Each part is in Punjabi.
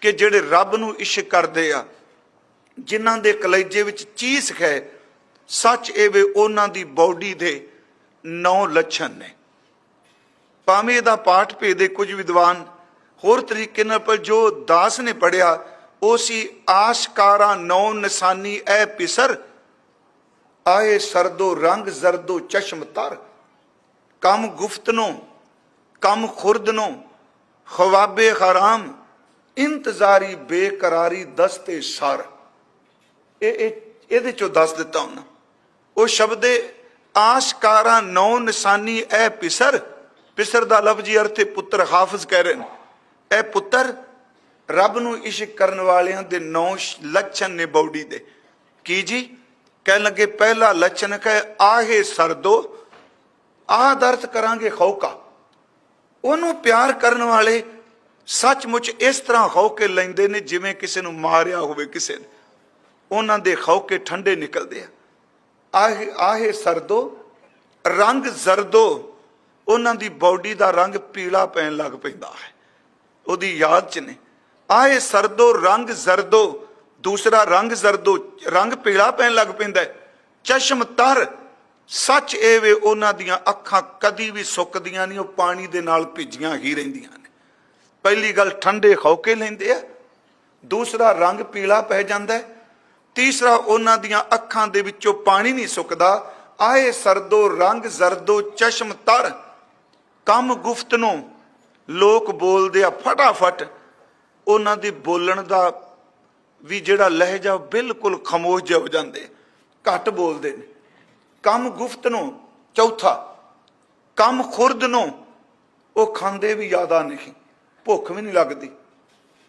ਕਿ ਜਿਹੜੇ ਰੱਬ ਨੂੰ ਇਸ਼ਕ ਕਰਦੇ ਆ, ਜਿਨ੍ਹਾਂ ਦੇ ਕਲੇਜੇ ਵਿੱਚ ਚੀਸ ਹੈ, ਸੱਚ ਇਹ ਵੇ ਉਹਨਾਂ ਦੀ ਬਾਡੀ ਦੇ ਨੌ ਲੱਛਣ ਨੇ। ਭਾਵੇਂ ਇਹਦਾ ਪਾਠ ਭੇਦੇ ਕੁਝ ਵਿਦਵਾਨ, ਹੋਰ ਤਰੀਕੇ ਨਾਲ ਪਰ ਜੋ ਦਾਸ ਨੇ ਪੜਿਆ ਉਹ ਸੀ ਆਸ਼ਕਾਰਾ ਨੌ ਨਿਸ਼ਾਨੀ ਐ ਪਿਸਰ, ਆਏ ਸਰਦੋ ਰੰਗ ਜ਼ਰਦੋ ਚਸ਼ਮ ਤਰ। ਕੰਮ ਗੁਫਤ ਨੂੰ, ਕੰਮ ਖੁਰਦ ਨੂੰ, ਖਵਾਬੇ ਹਰਾਮ ਇੰਤਜ਼ਾਰੀ, ਬੇਕਰਾਰੀ ਦਸਤੇ ਸਰ। ਇਹ ਇਹਦੇ ਚੋਂ ਦੱਸ ਦਿੱਤਾ ਉਹਨਾਂ। ਉਹ ਸ਼ਬਦੇ ਆਸ਼ਕਾਰਾ, ਨੌ ਨਿਸ਼ਾਨੀ ਐ ਪਿਸਰ। ਪਿਸਰ ਦਾ ਲਫ਼ਜ਼ੀ ਅਰਥ ਹੈ ਪੁੱਤਰ, ਹਾਫਿਜ਼ ਕਹਿ ਰਹੇ ਨੇ। ਇਹ ਪੁੱਤਰ ਰੱਬ ਨੂੰ ਇਸ਼ਕ ਕਰਨ ਵਾਲਿਆਂ ਦੇ ਨੌ ਲੱਛਣ ਨੇ ਬੌਡੀ ਦੇ। ਕੀ ਜੀ? ਕਹਿਣ ਲੱਗੇ, ਪਹਿਲਾ ਲੱਛਣ ਕਹੇ, ਆਹੇ ਸਰਦੋ, ਆਹ ਦਾ ਕਰਾਂਗੇ ਖੌਕਾ। ਉਹਨੂੰ ਪਿਆਰ ਕਰਨ ਵਾਲੇ ਸੱਚਮੁੱਚ ਇਸ ਤਰ੍ਹਾਂ ਹੌਕੇ ਲੈਂਦੇ ਨੇ ਜਿਵੇਂ ਕਿਸੇ ਨੂੰ ਮਾਰਿਆ ਹੋਵੇ ਕਿਸੇ ਨੇ। ਉਹਨਾਂ ਦੇ ਖੌਕੇ ਠੰਡੇ ਨਿਕਲਦੇ ਆ। ਆਹੇ ਆਹੇ ਸਰਦੋ, ਰੰਗ ਜ਼ਰਦੋ, ਉਹਨਾਂ ਦੀ ਬਾਡੀ ਦਾ ਰੰਗ ਪੀਲਾ ਪੈਣ ਲੱਗ ਪੈਂਦਾ ਹੈ। ਉਹਦੀ ਯਾਦ ਚ ਨੇ। ਆਹੇ ਸਰਦੋ, ਰੰਗ ਜ਼ਰਦੋ, ਦੂਸਰਾ ਰੰਗ ਜ਼ਰਦੋ, ਰੰਗ ਪੀਲਾ ਪੈਣ ਲੱਗ ਪੈਂਦਾ ਚਸ਼ਮ ਤਰ, ਸੱਚ ਇਹ ਵੇ ਉਹਨਾਂ ਦੀਆਂ ਅੱਖਾਂ ਕਦੀ ਵੀ ਸੁੱਕਦੀਆਂ ਨਹੀਂ, ਉਹ ਪਾਣੀ ਦੇ ਨਾਲ ਭਿੱਜੀਆਂ ਹੀ ਰਹਿੰਦੀਆਂ ਨੇ। ਪਹਿਲੀ ਗੱਲ ਠੰਡੇ ਖੌਕੇ ਲੈਂਦੇ ਆ, ਦੂਸਰਾ ਰੰਗ ਪੀਲਾ ਪੈ ਜਾਂਦਾ ਹੈ, ਤੀਸਰਾ ਉਹਨਾਂ ਦੀਆਂ ਅੱਖਾਂ ਦੇ ਵਿੱਚੋਂ ਪਾਣੀ ਨਹੀਂ ਸੁੱਕਦਾ, ਆਏ ਸਰਦੋ ਰੰਗ ਜ਼ਰਦੋ ਚਸ਼ਮ ਤਰ, ਕੰਮ ਗੁਫਤ ਨੂੰ ਲੋਕ ਬੋਲਦੇ ਆ ਫਟਾਫਟ, ਉਹਨਾਂ ਦੀ ਬੋਲਣ ਦਾ ਵੀ ਜਿਹੜਾ ਲਹਿਜਾ ਬਿਲਕੁਲ ਖਮੋਸ਼ ਜਿਹਾ ਹੋ ਜਾਂਦੇ, ਘੱਟ ਬੋਲਦੇ ਨੇ। ਕੰਮ ਗੁਫਤ ਨੂੰ ਚੌਥਾ, ਕੰਮ ਖੁਰਦ ਨੂੰ ਉਹ ਖਾਂਦੇ ਵੀ ਜ਼ਿਆਦਾ ਨਹੀਂ। ਭੁੱਖ ਵੀ ਨਹੀਂ ਲੱਗਦੀ।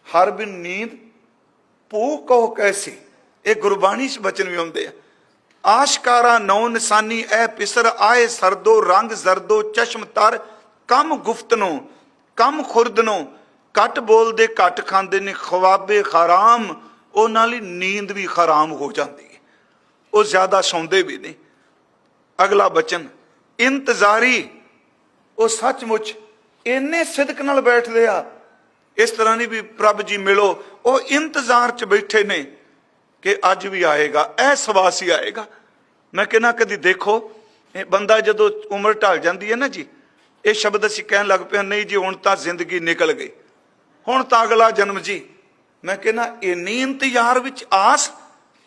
ਹਰ ਬਿਨ ਨੀਂਦ, ਭੂ ਕਹੋ ਕੈਸੀ। ਇਹ ਗੁਰਬਾਣੀ ਚ ਬਚਨ ਵੀ ਹੁੰਦੇ ਆ। ਆਸ਼ਕਾਰਾ ਨੌ ਨਿਸ਼ਾਨੀ ਐ ਪਿਸਰ ਆਏ ਸਰਦੋ, ਰੰਗ ਜ਼ਰਦੋ, ਚਸ਼ਮ ਤਰ, ਕਮ ਨੂੰ, ਕਮ ਖੁਰਦਨੋਂ ਘੱਟ ਬੋਲਦੇ, ਘੱਟ ਖਾਂਦੇ ਨੇ, ਖਵਾਬੇ ਖਰਾਮ ਉਹਨਾਂ ਲਈ ਨੀਂਦ ਵੀ ਖਰਾਮ ਹੋ ਜਾਂਦੀ ਹੈ। ਉਹ ਜ਼ਿਆਦਾ ਸੌਂਦੇ ਵੀ ਨਹੀਂ। ਅਗਲਾ ਬਚਨ, ਇੰਤਜ਼ਾਰੀ, ਉਹ ਸੱਚਮੁੱਚ ਇੰਨੇ ਸਿਦਕ ਨਾਲ ਬੈਠਦੇ ਆ। ਇਸ ਤਰ੍ਹਾਂ ਨਹੀਂ ਵੀ ਪ੍ਰਭ ਜੀ ਮਿਲੋ। ਉਹ ਇੰਤਜ਼ਾਰ 'ਚ ਬੈਠੇ ਨੇ ਕਿ ਅੱਜ ਵੀ ਆਏਗਾ, ਇਹ ਸਵਾਸੀ ਆਏਗਾ। ਮੈਂ ਕਹਿੰਨਾ ਕਦੀ ਦੇਖੋ, ਇਹ ਬੰਦਾ ਜਦੋਂ ਉਮਰ ਢਲ ਜਾਂਦੀ ਹੈ ਨਾ ਜੀ, ਇਹ ਸ਼ਬਦ ਅਸੀਂ ਕਹਿਣ ਲੱਗ ਪਏ ਨਹੀਂ ਜੀ, ਹੁਣ ਤਾਂ ਜ਼ਿੰਦਗੀ ਨਿਕਲ ਗਈ। ਹੁਣ ਤਾਂ ਅਗਲਾ ਜਨਮ ਜੀ। ਮੈਂ ਕਹਿੰਦਾ ਇੰਨੀ ਇੰਤਜ਼ਾਰ ਵਿੱਚ ਆਸ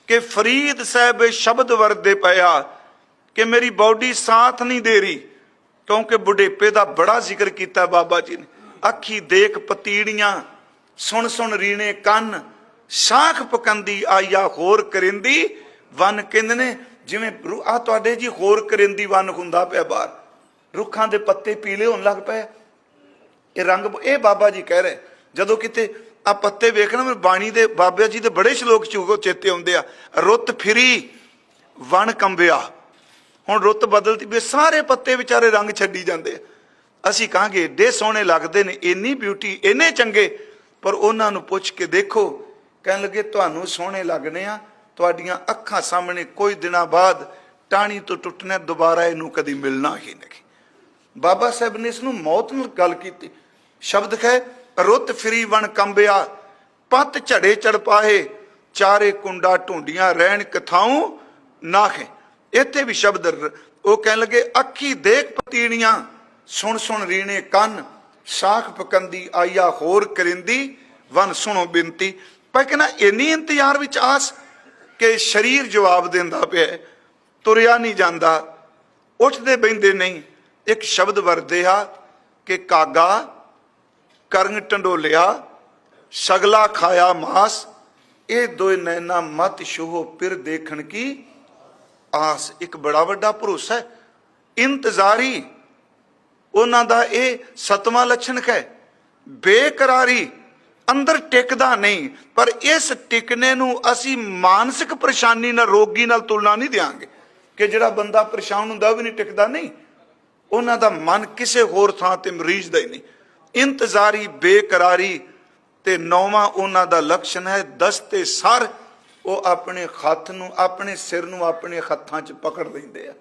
ਕਿ ਫਰੀਦ ਸਾਹਿਬ ਇਹ ਸ਼ਬਦ ਵਰਦੇ ਪਿਆ ਕਿ ਮੇਰੀ ਬਾਡੀ ਸਾਥ ਨਹੀਂ ਦੇ ਰਹੀ। ਕਿਉਂਕਿ ਬੁਢੇਪੇ ਦਾ ਬੜਾ ਜ਼ਿਕਰ ਕੀਤਾ ਬਾਬਾ ਜੀ ਨੇ। ਅੱਖੀ ਦੇਖ ਪਤੀੜੀਆਂ, ਸੁਣ ਸੁਣ ਰੀਣੇ ਕੰਨ, ਸਾਖ ਪਕੰਦੀ ਆਇਆ ਹੋਰ ਕਰਿੰਦੀ ਵਨ ਕਹਿੰਦੇ ਨੇ ਜਿਵੇਂ ਆ ਤੁਹਾਡੇ ਜੀ ਹੋਰ ਕਰਿੰਦੀ ਵਨ ਹੁੰਦਾ ਪਿਆ ਬਾਹਰ। ਰੁੱਖਾਂ ਦੇ ਪੱਤੇ ਪੀਲੇ ਹੋਣ ਲੱਗ ਪਏ। ਇਹ ਰੰਗ ਇਹ ਬਾਬਾ ਜੀ ਕਹਿ ਰਹੇ, ਜਦੋਂ ਕਿਤੇ ਆ ਪੱਤੇ ਵੇਖਣਾ ਮੈਨੂੰ ਬਾਣੀ ਦੇ ਬਾਬਾ ਜੀ ਦੇ ਬੜੇ ਸ਼ਲੋਕ ਚੂਗੋ ਚੇਤੇ ਆਉਂਦੇ ਆ। ਰੁੱਤ ਫਿਰੀ, ਵਣ ਕੰਬਿਆ। ਹੁਣ ਰੁੱਤ ਬਦਲਦੀ ਵੀ ਸਾਰੇ ਪੱਤੇ ਵਿਚਾਰੇ ਰੰਗ ਛੱਡੀ ਜਾਂਦੇ ਆ। ਅਸੀਂ ਕਹਾਂਗੇ, ਏਡੇ ਸੋਹਣੇ ਲੱਗਦੇ ਨੇ, ਇੰਨੀ ਬਿਊਟੀ ਇੰਨੇ ਚੰਗੇ, ਪਰ ਉਹਨਾਂ ਨੂੰ ਪੁੱਛ ਕੇ ਦੇਖੋ, ਕਹਿਣ ਲੱਗੇ, ਤੁਹਾਨੂੰ ਸੋਹਣੇ ਲੱਗਣੇ ਆ, ਤੁਹਾਡੀਆਂ ਅੱਖਾਂ ਸਾਹਮਣੇ ਕੋਈ ਦਿਨਾਂ ਬਾਅਦ ਟਾਣੀ ਤੋਂ ਟੁੱਟਣਾ, ਦੁਬਾਰਾ ਇਹਨੂੰ ਕਦੀ ਮਿਲਣਾ ਹੀ ਨਹੀਂ। ਬਾਬਾ ਸਾਹਿਬ ਨੇ ਇਸ ਨੂੰ ਮੌਤ ਨਾਲ ਗੱਲ ਕੀਤੀ। ਸ਼ਬਦ ਹੈ, ਰੁੱਤ ਫਰੀ ਵਣ ਕੰਬਿਆ ਪੱਤ ਝੜੇ ਚੜ ਪਾਏ ਚਾਰੇ ਕੁੰਡਾ ਢੂੰਡੀਆਂ ਰਹਿਣ ਕਥਾਉ ਨਾਖੇ ਇੱਥੇ ਵੀ ਸ਼ਬਦ ਉਹ ਕਹਿਣ ਲੱਗੇ, ਅੱਖੀ ਦੇਖ ਪਤੀੜੀਆਂ ਸੁਣ ਸੁਣ ਰੀਣੇ ਕੰਨ, ਸਾਖ ਪਕੰਦੀ ਆਇਆ ਹੋਰ ਕਰਿੰਦੀ, ਵਨ ਸੁਣੋ ਬੇਨਤੀ ਪਰ ਕਹਿੰਦਾ ਇੰਨੀ ਇੰਤਜ਼ਾਰ ਵਿੱਚ ਆਸ ਕਿ ਸਰੀਰ ਜਵਾਬ ਦਿੰਦਾ ਪਿਆ ਤੁਰਿਆ ਨਹੀਂ ਜਾਂਦਾ, ਉੱਠਦੇ ਬੈਂਦੇ ਨਹੀਂ। ਇੱਕ ਸ਼ਬਦ ਵਰਦੇ ਆ ਕਿ ਕਾਗਾ ਕਰਨ ਟੰਡੋਲਿਆ, ਸਗਲਾ ਖਾਇਆ ਮਾਸ, ਇਹ ਦੋਏ ਨੈਣਾ ਮਤ ਸ਼ੋਹ ਪਿਰ ਦੇਖਣ ਕੀ ਆਸ, ਇੱਕ ਬੜਾ ਵੱਡਾ ਭਰੋਸਾ ਹੈ। ਇੰਤਜ਼ਾਰੀ, ਉਹਨਾਂ ਦਾ ਇਹ ਸਤਵਾਂ ਲੱਛਣ ਹੈ। ਬੇਕਰਾਰੀ, ਅੰਦਰ ਟਿਕਦਾ ਨਹੀਂ। ਪਰ ਇਸ ਟਿਕਨੇ ਨੂੰ ਅਸੀਂ ਮਾਨਸਿਕ ਪਰੇਸ਼ਾਨੀ ਨਾਲ, ਰੋਗੀ ਨਾਲ ਤੁਲਨਾ ਨਹੀਂ ਦਿਆਂਗੇ। ਕਿ ਜਿਹੜਾ ਬੰਦਾ ਪਰੇਸ਼ਾਨ ਹੁੰਦਾ, ਉਹ ਵੀ ਨਹੀਂ ਟਿਕਦਾ, ਨਹੀਂ। ਉਹਨਾਂ ਦਾ ਮਨ ਕਿਸੇ ਹੋਰ ਥਾਂ ਤੇ ਮਰੀਜ਼ ਦਾ ਹੀ ਨਹੀਂ। ਇੰਤਜ਼ਾਰੀ, ਬੇਕਰਾਰੀ ਤੇ ਨੌਵਾਂ ਉਹਨਾਂ ਦਾ ਲਕਸ਼ਣ ਹੈ, ਦਸਤੇ ਸਰ। ਉਹ ਆਪਣੇ ਹੱਥ ਨੂੰ ਆਪਣੇ ਸਿਰ ਨੂੰ ਆਪਣੇ ਹੱਥਾਂ 'ਚ ਪਕੜ ਲੈਂਦੇ ਆ।